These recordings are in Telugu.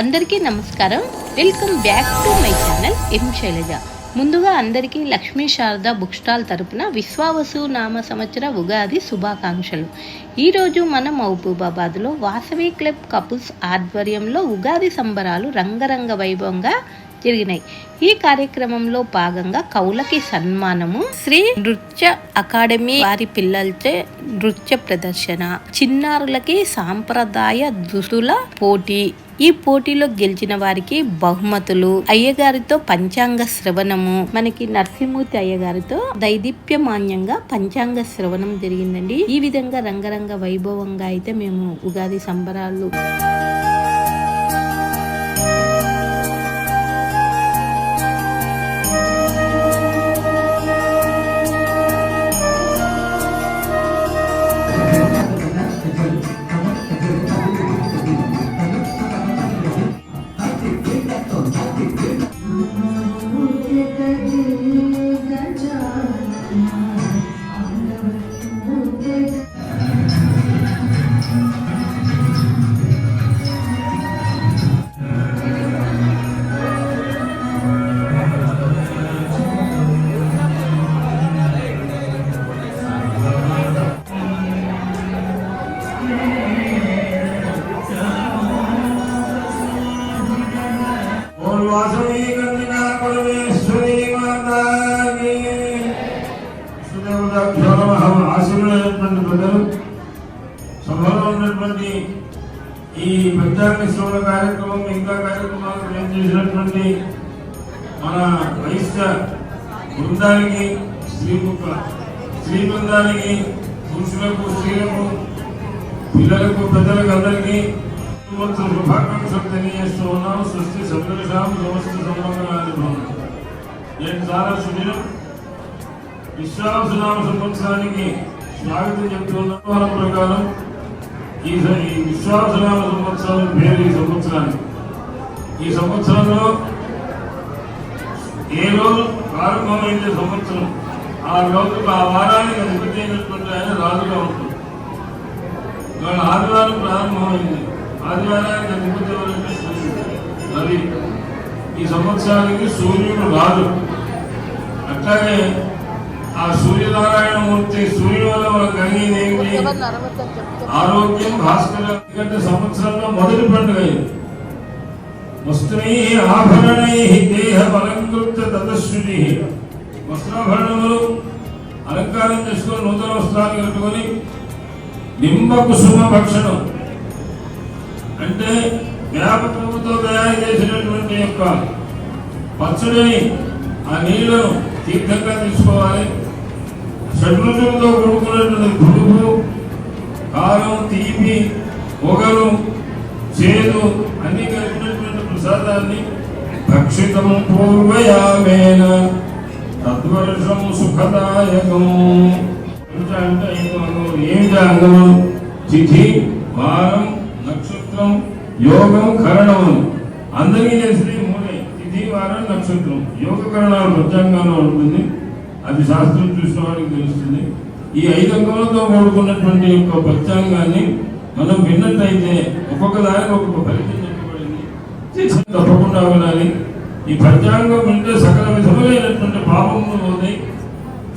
అందరికీ నమస్కారం. Welcome back to my channel M Shailaja ముందుగా అందరికీ లక్ష్మీ శారద బుక్ స్టాల్ తరపున విశ్వావసు నామ సంవత్సర ఉగాది శుభాకాంక్షలు. ఈరోజు మనం మహబూబాబాద్లో వాసవి క్లబ్ కపుల్స్ ఆధ్వర్యంలో ఉగాది సంబరాలు రంగరంగ వైభవంగా జరిగినాయి. ఈ కార్యక్రమంలో భాగంగా కవులకి సన్మానము శ్రీ నృత్య అకాడమీ వారి పిల్లలచే నృత్య ప్రదర్శన చిన్నారులకి సాంప్రదాయ దుస్తుల పోటీ. ఈ పోటీలో గెలిచిన వారికి బహుమతులు అయ్యగారితో పంచాంగ శ్రవణము. మనకి నరసింహూర్తి అయ్యగారితో దైదీప్యమాన్యంగా పంచాంగ శ్రవణం జరిగిందండి. ఈ విధంగా రంగరంగ వైభవంగా అయితే మేము ఉగాది సంబరాలు పంచాంగ కార్యక్రమం ఇంకా కార్యక్రమాలు ఏం చేసినటువంటి మన క్రైస్త బృందానికి స్త్రీ స్త్రీ బృందానికి పురుషులకు స్త్రీలకు పిల్లలకు పెద్దలకు అందరికీ శుభాకాంక్షలు తెలియజేస్తూ ఉన్నాం సృష్టి సందర్శం సమస్త సంబంధాలు నేను చాలా సుదీరం విశ్వాసనామ సంవత్సరానికి స్వాగతం చెప్తున్నాం ప్రకారం ఈ స- ఈ విశ్వాసనామ సంవత్సరం పేరు ఈ సంవత్సరానికి. ఈ సంవత్సరంలో ఏ రోజు ప్రారంభమైంది సంవత్సరం? ఆ రోజు ఆ వారానికి అధిపతి అయినటువంటి ఆయన రాజుగా ఉంటుంది ఇవాళ ఆదివారం ప్రారంభమైంది. ఆదివారానికి అధిపతి ఎవరంటే సూర్యుడు ఈ సంవత్సరానికి సూర్యుడు రాజు. అట్లాగే ఆ సూర్యనారాయణ మూర్తి సూర్యుడు ఏంటి? ఆరోగ్యం భాస్కర సంవత్సరంలో మొదటి పండుగ వస్త్రై ఆభరణై దేహ అలంకృత తతశుచి వస్త్రాభరణములు అలంకారం చేసుకొని నూతన వస్త్రాలు కట్టుకొని నింబ కుసుమ భక్షణం. అంటే వేప పువ్వుతో తయారు చేసినటువంటి యొక్క పచ్చడిని ఆ నీళ్ళను తీర్థంగా తీసుకోవాలి. షడ్రుచులతో కూడుకున్నటువంటి పులుపు కారం తీపి పొగలు చేదు అన్ని కలిపినటువంటి ప్రసాదాన్ని భక్షితం పూర్వయామేన తద్వర్షం సుఖదాయకం. ఎంత అంటే ఐదు అంగములు ఏమిటి ఆ అంగములు తిథి వారం నక్షత్రం యోగం కరణం అందరికీ తెలిసింది మూడే. తిథి వారం నక్షత్రం. యోగ కరణాలు పంచాంగంలో ఉంటుంది. అది శాస్త్రం చూసిన వాడికి తెలుస్తుంది. ఈ ఐదు అంగములతో కూడుకున్నటువంటి యొక్క పంచాంగాన్ని మనం విన్నట్టయితే ఒక్కొక్క దానికి ఒక్కొక్క ఫలితం చెప్పబడింది. తప్పకుండా వినాలి. ఈ పంచాంగం వింటే సకల విధములైనటువంటి పాపములు పోతాయి.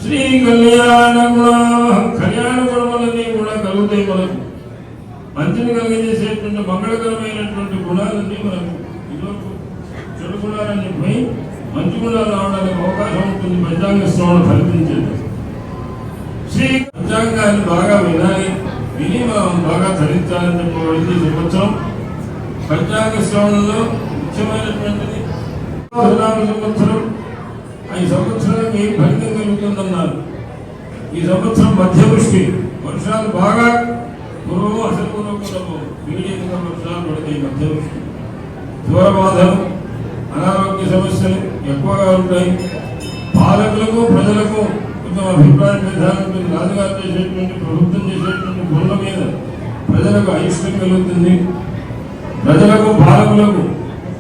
శ్రీ కళ్యాణ కళ్యాణ గుణములన్నీ కూడా కలుగుతాయి మనకు. మంచిని కలిగజేసేటువంటి మంగళకరమైనటువంటి గుణాలన్నీ మనకు. ఇదివరకు చెడు గుణాలన్నీ పోయి మంచి గుణాలు రావడానికి అవకాశం ఉంటుంది. పంచాంగ శ్రవణ ఫలితించేది శ్రీ పంచాంగాన్ని బాగా వినాలి. విని మనం బాగా ధరించాలని చెప్పబడింది సంవత్సరం పంచాంగ శ్రవణంలో ముఖ్యమైనటువంటిది సంవత్సరం. ఈ సంవత్సరానికి ఫలితం కలుగుతుందన్నారు? ఈ సంవత్సరం మధ్యవృష్టి. వర్షాలు బాగా పూర్వం అసలు పూర్వము మీడియంగా వర్షాలు పడతాయి మధ్యవృష్టి. దూరబాధలు అనారోగ్య సమస్యలు ఎక్కువగా ఉంటాయి. పాలకులకు ప్రజలకు కొంచెం అభిప్రాయ భేదాలు ఉంటుంది రాజుగారు చేసేటువంటి ప్రభుత్వం చేసేటువంటి పనుల మీద ప్రజలకు అయిష్టం కలుగుతుంది. ప్రజలకు పాలకులకు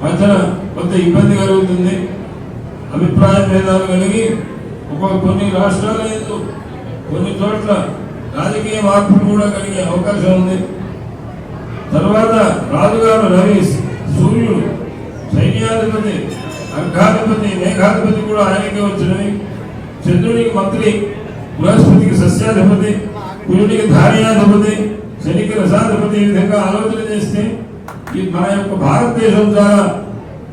మధ్యన కొంత ఇబ్బంది కలుగుతుంది. అభిప్రాయ భేదాలు కలిగి ఒక కొన్ని రాష్ట్రాల ఎందు కొన్ని చోట్ల రాజకీయ మార్పులు కూడా కలిగే అవకాశం ఉంది. తర్వాత రాజుగారు రవి సూర్యుడు సైన్యాధిపతి అర్ఘాధిపతి మేఘాధిపతి కూడా ఆయనకే వచ్చినవి చంద్రుడికి మంత్రి బృహస్పతికి సస్యాధిపతి కురుడికి ధాన్యాధిపతి శనికి రసాధిపతి ఈ విధంగా ఆలోచన చేస్తే ఈ మన యొక్క భారతదేశం ద్వారా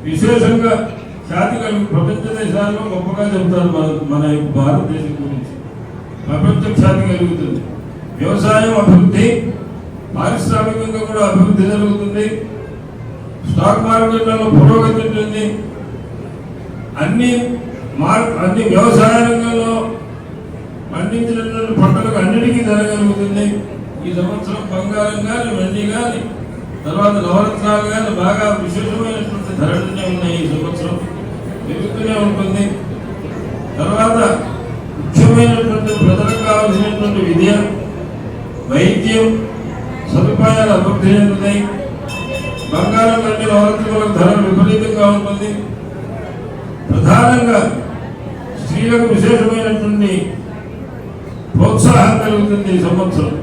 విశేషంగా ఖ్యాతి కలిగి ప్రపంచ దేశాల్లో గొప్పగా చెబుతారు మన మన యొక్క భారతదేశం గురించి. ప్రపంచ ఖ్యాతి కలుగుతుంది. వ్యవసాయం అభివృద్ధి పారిశ్రామికంగా కూడా అభివృద్ధి జరుగుతుంది. స్టాక్ మార్కెట్లలో పురోగతి ఉంటుంది అన్ని మార్ అన్ని వ్యవసాయ రంగంలో పండించినటువంటి పంటలకు అన్నిటికీ జరగలుగుతుంది ఈ సంవత్సరం బంగారం కానీ వెండి కానీ తర్వాత నవరత్నాలు కానీ బాగా విశేషమైనటువంటి ధరలనే ఉన్నాయి ఈ సంవత్సరం. పెరుగుతూనే ఉంటుంది. తర్వాత ముఖ్యమైనటువంటి ప్రజలకు కావాల్సినటువంటి విద్య వైద్యం సదుపాయాలు అభివృద్ధి చెందుతాయి. బంగారం కంటే నవరత్నాలకు ధర విపరీతంగా ఉంటుంది. ప్రధానంగా స్త్రీలకు విశేషమైనటువంటి ప్రోత్సాహం కలుగుతుంది ఈ సంవత్సరం.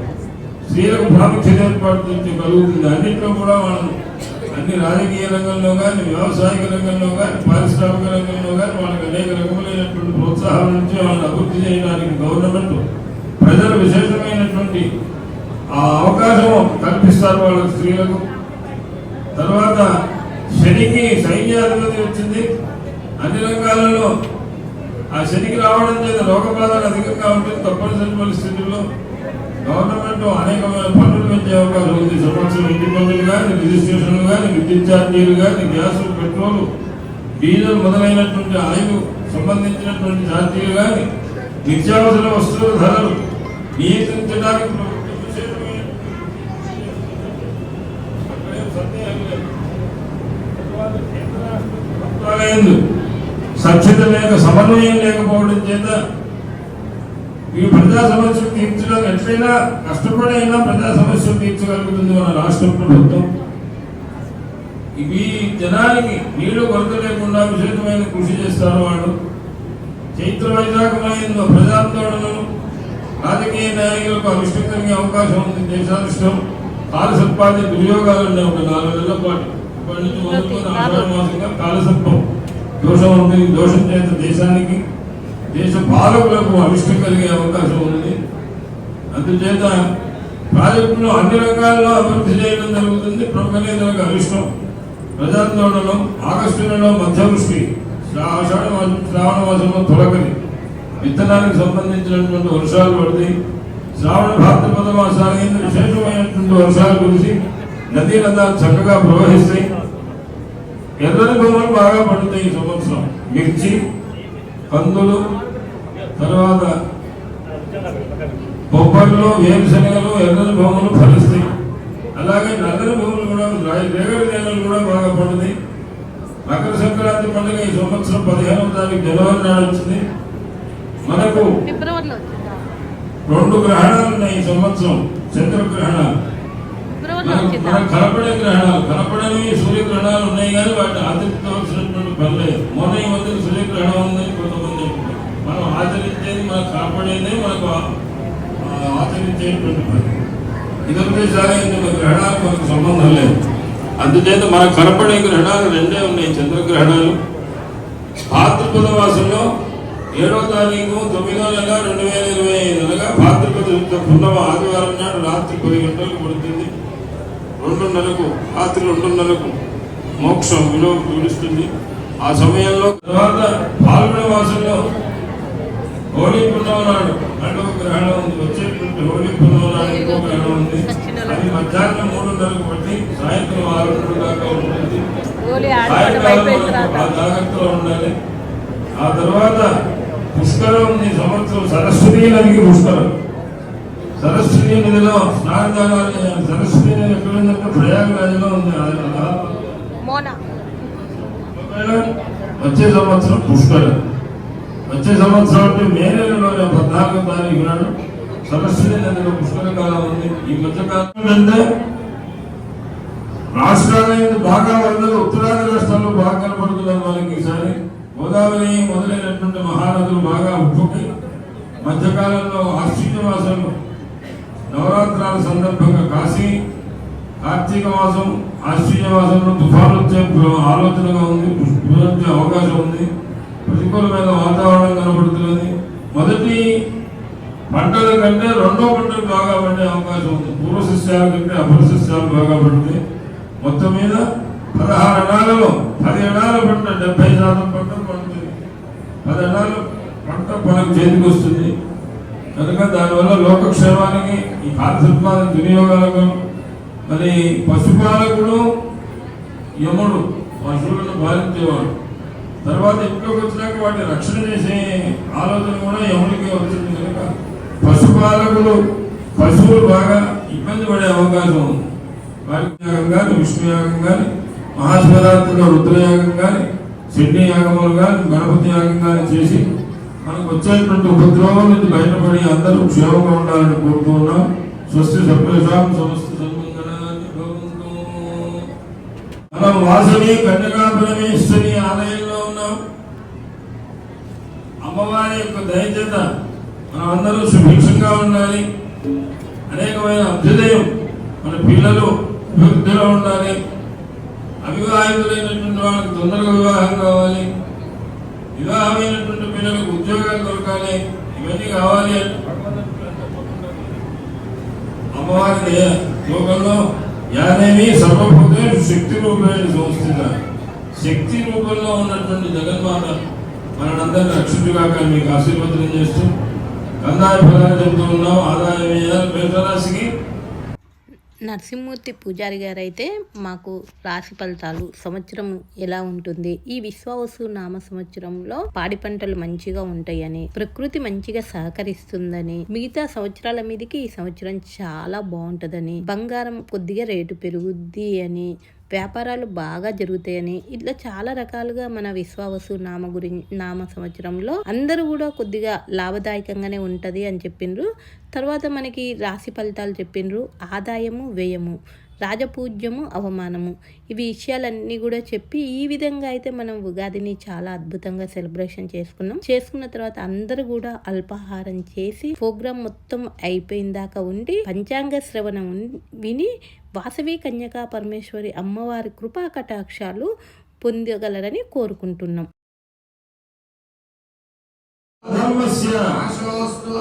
స్త్రీలకు ప్రాముఖ్యత ఏర్పడుతుంది కలుగుతుంది. అన్నింటిలో కూడా వాళ్ళు అన్ని రాజకీయ రంగంలో కానీ వ్యవసాయక రంగంలో కానీ పారిశ్రామిక రంగంలో కానీ వాళ్ళకి అనేక రకములైనటువంటి ప్రోత్సాహాల నుంచి వాళ్ళని అభివృద్ధి చేయడానికి గవర్నమెంట్ ప్రజలు విశేషమైనటువంటి ఆ అవకాశం కల్పిస్తారు వాళ్ళకి స్త్రీలకు. తర్వాత శనికి సైన్యాధిపతి వచ్చింది. అన్ని రంగాలలో ఆ శనికి రావడం చేత రోగ బాధలు అధికంగా ఉంటుంది. తప్పనిసరి పరిస్థితుల్లో గవర్నమెంట్ అనేకమైన పన్నులు పెంచే అవకాశం ఉంది. సంవత్సరం ఇంటి పన్నులు కానీ రిజిస్ట్రేషన్లు కానీ విద్యుత్ ఛార్జీలు కానీ గ్యాస్ పెట్రోల్ డీజిల్ మొదలైనటువంటి ఆయువు సంబంధించినటువంటి ఛార్జీలు కానీ నిత్యావసర వస్తువుల ధరలు నియంత్రించడానికి ప్రభుత్వం సఖ్యత లేక సమన్వయం లేకపోవడం చేత ఈ ప్రజా సమస్యలు తీర్చడం ఎట్లయినా కష్టపడైనా ప్రజా సమస్యలు తీర్చగలుగుతుంది మన రాష్ట్ర ప్రభుత్వం. ఇవి జనానికి నీళ్ళు కొరత లేకుండా విశేషమైన కృషి చేస్తారు వాళ్ళు. చైత్ర వైశాఖమైన ప్రజాందోళనలు రాజకీయ నాయకులకు అవిష్టం అవకాశం ఉంది. దేశాధిష్టం కాలసర్పాది దుర్యోగాలు ఉన్నాయి ఒక నాలుగు నెలల పాటు. ఇప్పటి నుంచి మొదలుకొని ఆషాఢ మాసంగా కాలసర్పం. దోషం ఉంది దోషం చేత దేశానికి దేశ పాలకులకు అవిష్టం కలిగే అవకాశం ఉంది అందుచేత ప్రాజెక్టులో అన్ని రంగాల్లో అభివృద్ధి చేయడం జరుగుతుంది. ప్రముఖులకు అరిష్టం ప్రజాందోళనం ఆగస్టు నెలలో మధ్యవృష్టి శ్రా- ఆషాఢ మాసం శ్రావణ మాసంలో తొలగని విత్తనానికి సంబంధించినటువంటి వర్షాలు పడతాయి. శ్రావణ భాద్రపద మాసాలైన విశేషమైనటువంటి వర్షాలు కురిసి నదీ నదాలు చక్కగా ప్రవహిస్తాయి. ఎర్రని బొమ్మలు బాగా పడుతాయి ఈ సంవత్సరం. మిర్చి కందులు తర్వాత బొబ్బర్లు వేరుశనగలు ఎర్రని బొమ్మలు ఫలిస్తాయి అలాగే నల్లని భూములు కూడా రేగడి నేలలు కూడా బాగా పడుతాయి. మకర సంక్రాంతి పండుగ ఈ సంవత్సరం పదిహేనవ తారీఖు జనవరి నాడు వచ్చింది. మనకు రెండు గ్రహణాలు ఉన్నాయి ఈ సంవత్సరం. చంద్రగ్రహణాలు. ఫిబ్రవరిలో వచ్చిందా కనపడే గ్రహణాలు కనపడని సూర్యగ్రహణాలు ఉన్నాయి కానీ వాటిని ఆచరించవలసినటువంటి పని లేదు మొన్న ఈ మధ్య సూర్యగ్రహణం ఉందని కొంతమంది. మనం ఆచరించేది మనకు కనపడేదే మనకు ఆచరించేటువంటి పని. ఇతర దేశాలైన గ్రహణాలు మనకు సంబంధం లేదు. అందుచేత మనకు కనపడే గ్రహణాలు రెండే ఉన్నాయి చంద్రగ్రహణాలు. భాద్రపద మాసంలో ఏడో తారీఖు తొమ్మిదో నెల రెండు వేల ఇరవై ఐదు అనగా భాద్రపద పున్నమ ఆదివారం నాడు రాత్రి పది గంటలకు పడుతుంది రెండున్నరకు రాత్రి రెండున్నరకు మోక్షం విలువ విడుస్తుంది ఆ సమయంలో తర్వాత పాల్గొన మాసంలో హోలీ పున్నమ నాడు అంటే ఒక గ్రహణం ఉంది. వచ్చేటువంటి హోలీ పున్నమ నాడు ఇంకో గ్రహణం ఉంది. అది మధ్యాహ్నం మూడున్నరకు బట్టి సాయంత్రం ఆరున్నర దాకా ఉంటుంది. సాయంకాలం ఆ జాగ్రత్తలో ఉండాలి. ఆ తర్వాత పుష్కరం ఉంది సంవత్సరం సరస్వతి నదికి పుష్కరం. సరస్వతి నదిలో స్నానదానాలు సరస్వతి నది ఎక్కడ ఉందంటే ప్రయాగరాజులో ఉంది. వచ్చే సంవత్సరం పుష్కరం. వచ్చే సంవత్సరం అంటే మే నెలలోనే పద్నాలుగో తారీఖు నాడు సరస్వతి నదిలో పుష్కర కాలం ఉంది. ఈ మధ్య కాలం అంటే రాష్ట్రాలైన బాగా వరదలు ఉత్తరాది రాష్ట్రాల్లో బాగా కనపడుతున్నారు మనకి ఈసారి. గోదావరి మొదలైనటువంటి మహానదులు బాగా ఉప్పుకి మధ్యకాలంలో ఆశ్చర్య మాసంలో నవరాత్రాల సందర్భంగా కాశీ కార్తీక మాసం ఆశ్చర్యవాసంలో తుఫాను వచ్చే ఆలోచనగా ఉంది వచ్చే అవకాశం ఉంది. ప్రతికూలమైన వాతావరణం కనబడుతున్నది. మొదటి పంటల కంటే రెండో పంటలు బాగా పండే అవకాశం ఉంది. పూర్వ సస్యాల కంటే అపర సస్యాలు బాగా పడుతుంది మొత్తం మీద పదహారు ఎడాలలో పది ఎడాల పంట డెబ్బై శాతం పంట పండుతుంది. పది ఎడాల పంట మనకు చేతికి వస్తుంది. కనుక దానివల్ల లోకక్షేమానికి ఈ పారిశుద్ధ్యానికి వినియోగాలకు మరి పశుపాలకుడు యముడు పశువులను పాలించేవాడు. తర్వాత ఇంట్లోకి వచ్చినాక వాటిని రక్షణ చేసే ఆలోచన కూడా యముడికి వచ్చింది కనుక పశుపాలకులు పశువులు బాగా ఇబ్బంది పడే అవకాశం ఉంది. వారికి యాగం కానీ విష్ణుయాగం కానీ మహాశివరాత్రిలో రుద్రయాగం కానీ సిడ్నీ యాగములు కానీ గణపతి యాగం కానీ చేసి మనకు వచ్చేటువంటి ఉపద్రవం నుంచి బయటపడి అందరూ క్షేమంగా ఉండాలని కోరుతూ స్వస్తి సప్రేషాం సమస్త మనం భవంతు మనం వాసవి ఆలయంలో ఉన్నాం. అమ్మవారి యొక్క దయచేత మనం అందరూ సుభిక్షంగా ఉండాలి. అనేకమైన అభ్యుదయం మన పిల్లలు అభివృద్ధిలో ఉండాలి. అవివాహితులైనటువంటి వాళ్ళకి తొందరగా వివాహం కావాలి. వివాహమైనటువంటి పిల్లలకు ఉద్యోగాలు దొరకాలి. ఇవన్నీ కావాలి అమ్మవారి లోకంలో యాదేవి సర్వభూతే శక్తి రూపేణ సంస్థిత. శక్తి రూపంలో ఉన్నటువంటి జగన్మాత మనందరిని రక్షించుగాక మీకు ఆశీర్వదనం చేస్తూ కందాయ ఫలాన్ని చెబుతూ ఉన్నాం. ఆదాయం వేయాలి మేషరాశికి నరసింహమూర్తి పూజారి గారు అయితే మాకు రాశి ఫలితాలు సంవత్సరం ఎలా ఉంటుంది? ఈ విశ్వావసు నామ సంవత్సరంలో పాడి పంటలు మంచిగా ఉంటాయని ప్రకృతి మంచిగా సహకరిస్తుందని మిగతా సంవత్సరాల మీదకి ఈ సంవత్సరం చాలా బాగుంటుందని బంగారం కొద్దిగా రేటు పెరుగుద్ది అని వ్యాపారాలు బాగా జరుగుతాయని ఇట్లా చాలా రకాలుగా మన విశ్వావసు నామ గురి నామ సంవత్సరంలో అందరూ కూడా కొద్దిగా లాభదాయకంగానే ఉంటుంది అని చెప్పిండ్రు. తర్వాత మనకి రాశి ఫలితాలు చెప్పిండ్రు. ఆదాయము వ్యయము రాజపూజ్యము అవమానము. ఇవి విషయాలన్నీ కూడా చెప్పి ఈ విధంగా అయితే మనం ఉగాదిని చాలా అద్భుతంగా సెలబ్రేషన్ చేసుకున్నాం. చేసుకున్న తర్వాత అందరూ కూడా అల్పాహారం చేసి ప్రోగ్రాం మొత్తం అయిపోయిన దాకా ఉండి పంచాంగ శ్రవణం విని వాసవి కన్యకా పరమేశ్వరి అమ్మవారి కృపా కటాక్షాలు పొందగలరని కోరుకుంటున్నాం. అధర్మస్య ఆశోస్తు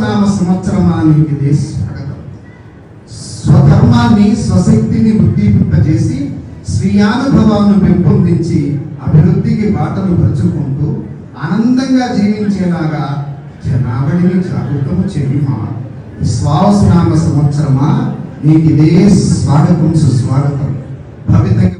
నామ సంవత్సరమా నీకు ఇదే స్వధర్మాన్ని స్వశక్తిని ఉద్దీపింపజేసి స్వీయానుభవాలను పెంపొందించి అభివృద్ధికి బాటలు పరుచుకుంటూ ఆనందంగా జీవించేలాగా జనాభడిని జాగృతము చెయ్యమా విశ్వాసనామ సంవత్సరమా? నీకు ఇదే స్వాగతం సుస్వాగతం. భవితంగా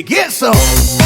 Get some.